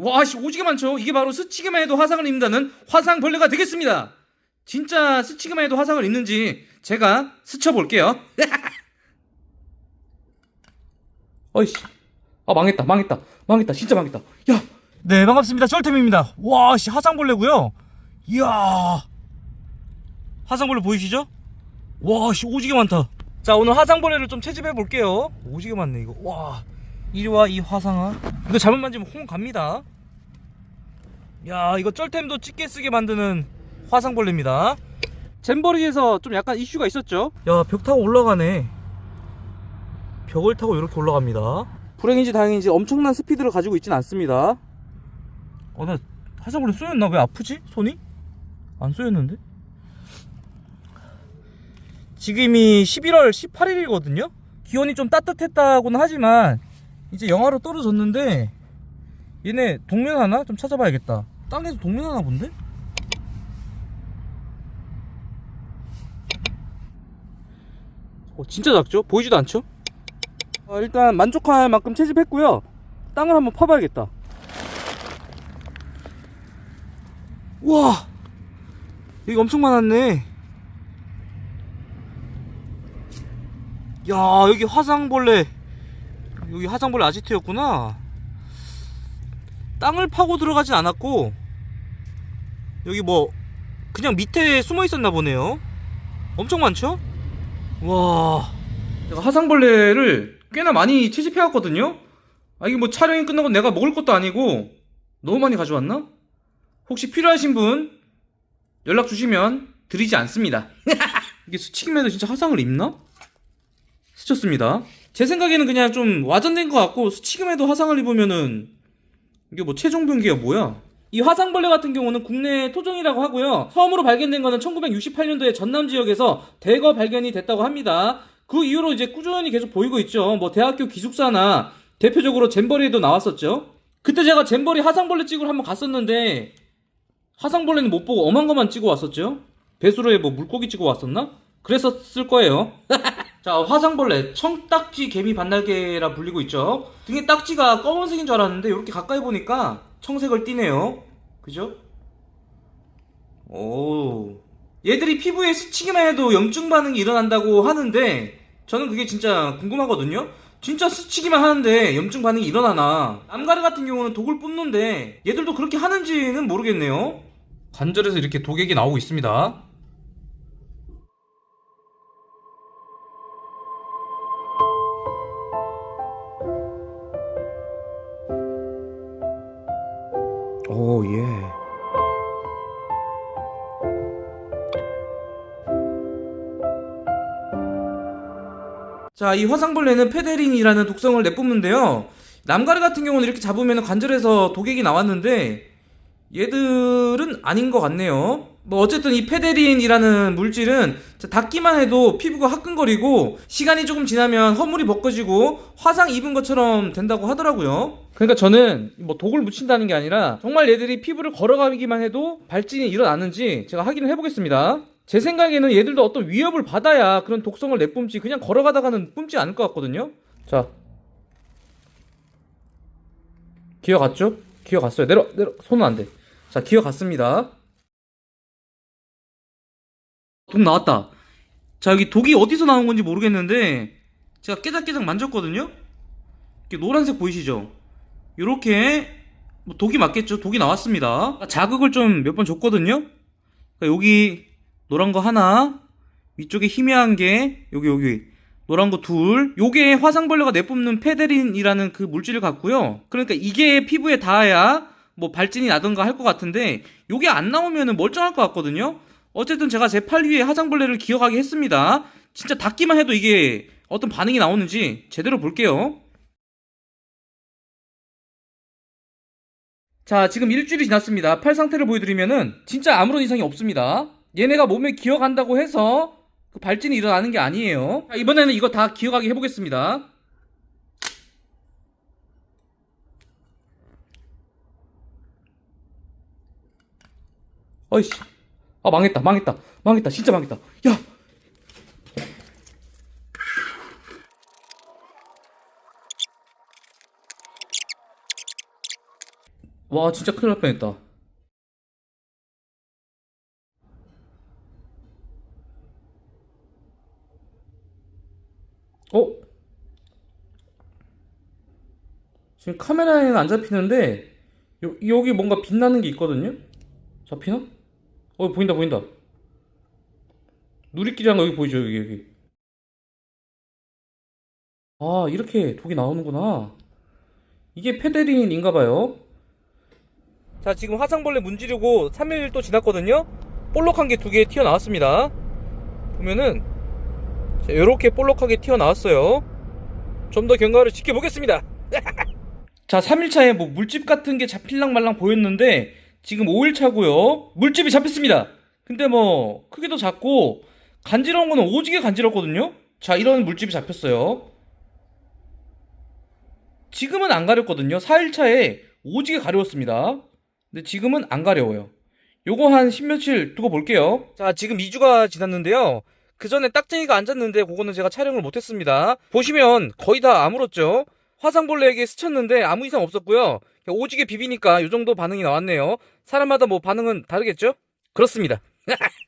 와씨 오지게 많죠. 이게 바로 스치기만 해도 화상을 입는다는 화상벌레가 되겠습니다. 진짜 스치기만 해도 화상을 입는지 제가 스쳐볼게요. 어이씨. 아 망했다 망했다 망했다 진짜 망했다. 야. 네 반갑습니다 쩔템입니다 와씨 화상벌레고요 이야 화상벌레 보이시죠? 와씨 오지게 많다 자 오늘 화상벌레를 좀 채집해 볼게요 오지게 많네 이거 와 이리와 이 화상아. 이거 잘못 만지면 홍 갑니다. 야 이거 쩔템도 찢게 쓰게 만드는 화상벌레입니다. 잼버리에서 좀 약간 이슈가 있었죠. 야 벽 타고 올라가네. 벽을 타고 이렇게 올라갑니다. 불행인지 다행인지 엄청난 스피드를 가지고 있진 않습니다. 어 나 화상벌레 쏘였나? 왜 아프지? 손이? 안 쏘였는데? 지금이 11월 18일이거든요? 기온이 좀 따뜻했다고는 하지만 이제 영하로 떨어졌는데 얘네 동면 하나 좀 찾아봐야겠다 땅에서 동면 하나 본데 어, 진짜 작죠? 보이지도 않죠? 어, 일단 만족할 만큼 채집했고요. 땅을 한번 파봐야겠다. 우와 여기 엄청 많았네 야 여기 화상벌레 여기 화상벌레 아지트였구나 땅을 파고 들어가진 않았고 여기 뭐 그냥 밑에 숨어 있었나 보네요 엄청 많죠? 와 제가 화상벌레를 꽤나 많이 채집해 왔거든요. 아, 이게 뭐 촬영이 끝나고 내가 먹을 것도 아니고 너무 많이 가져왔나? 혹시 필요하신 분 연락 주시면 드리지 않습니다. 이게 스치기만 해도 진짜 화상을 입나? 스쳤습니다. 제 생각에는 그냥 좀 와전된 것 같고 해도 화상을 입으면은 이게 뭐 최종 병기가 뭐야? 이 화상벌레 같은 경우는 국내 토종이라고 하고요. 처음으로 발견된 거는 1968년도에 전남 지역에서 대거 발견이 됐다고 합니다. 그 이후로 이제 꾸준히 계속 보이고 있죠. 뭐 대학교 기숙사나 대표적으로 잼버리에도 나왔었죠. 그때 제가 잼버리 화상벌레 찍으러 한번 갔었는데 화상벌레는 못 보고 엄한 것만 찍어 왔었죠. 배수로에 뭐 물고기 찍어 왔었나? 그랬었을 거예요. 자, 화상벌레, 청딱지 개미 반달개라 불리고 있죠. 등에 딱지가 검은색인 줄 알았는데 이렇게 가까이 보니까 청색을 띠네요. 그죠? 오. 얘들이 피부에 스치기만 해도 염증 반응이 일어난다고 하는데 저는 그게 진짜 궁금하거든요. 진짜 스치기만 하는데 염증 반응이 일어나나? 남가르 같은 경우는 독을 뿜는데 얘들도 그렇게 하는지는 모르겠네요. 관절에서 이렇게 독액이 나오고 있습니다. 오, 예. 자, 이 화상벌레는 페데린이라는 독성을 내뿜는데요. 남가르 같은 경우는 이렇게 잡으면 관절에서 독액이 나왔는데 얘들은 아닌 것 같네요. 뭐 어쨌든 이 페데린이라는 물질은 자, 닿기만 해도 피부가 화끈거리고 시간이 조금 지나면 허물이 벗겨지고 화상 입은 것처럼 된다고 하더라고요. 그러니까 저는 뭐 독을 묻힌다는 게 아니라 정말 얘들이 피부를 걸어가기만 해도 발진이 일어나는지 제가 확인을 해보겠습니다. 제 생각에는 얘들도 어떤 위협을 받아야 그런 독성을 내뿜지 그냥 걸어가다가는 뿜지 않을 것 같거든요. 자, 기어갔죠? 기어갔어요. 내려 내려 손은 안 돼. 자, 기어갔습니다. 독 나왔다. 자, 여기 독이 어디서 나온 건지 모르겠는데 제가 깨작깨작 만졌거든요. 이렇게 노란색 보이시죠? 요렇게 뭐 독이 맞겠죠? 독이 나왔습니다. 자극을 좀 몇 번 줬거든요. 그러니까 여기 노란 거 하나, 위쪽에 희미한 게 여기 여기 노란 거 둘. 요게 화상벌레가 내뿜는 페데린이라는 그 물질을 갖고요. 그러니까 이게 피부에 닿아야 뭐 발진이 나던가 할 것 같은데 요게 안 나오면은 멀쩡할 것 같거든요. 어쨌든 제가 제 팔 위에 화상벌레를 기억하게 했습니다. 진짜 닿기만 해도 이게 어떤 반응이 나오는지 제대로 볼게요. 자, 지금 일주일이 지났습니다. 팔 상태를 보여드리면은 진짜 아무런 이상이 없습니다. 얘네가 몸에 기어간다고 해서 그 발진이 일어나는 게 아니에요. 자, 이번에는 이거 다 기어가게 해보겠습니다. 어이씨. 아, 망했다, 망했다, 망했다, 진짜 망했다. 야! 와 진짜 큰일 날 뻔했다 어? 지금 카메라에는 안 잡히는데 여, 여기 뭔가 빛나는 게 있거든요? 잡히나? 어 보인다 보인다. 누리끼리 한 거 여기 보이죠 여기 여기. 아 이렇게 독이 나오는구나. 이게 페데린인가 봐요. 자 지금 화상벌레 문지르고 3일 또 지났거든요. 볼록한 게 두 개 튀어나왔습니다. 보면은 자, 이렇게 볼록하게 튀어나왔어요. 좀 더 경과를 지켜보겠습니다. 자 3일차에 뭐 물집 같은 게 잡힐랑 말랑 보였는데 지금 5일차고요. 물집이 잡혔습니다. 근데 뭐 크기도 작고 간지러운 거는 오지게 간지럽거든요? 자 이런 물집이 잡혔어요. 지금은 안 가렵거든요. 4일차에 오지게 가려웠습니다. 근데 지금은 안 가려워요. 요거 한 10며칠 두고 볼게요. 자 지금 2주가 지났는데요. 그 전에 딱쟁이가 앉았는데 그거는 제가 촬영을 못했습니다. 보시면 거의 다 아물었죠 화상벌레에게 스쳤는데 아무 이상 없었고요. 오지게 비비니까 이 정도 반응이 나왔네요. 사람마다 뭐 반응은 다르겠죠? 그렇습니다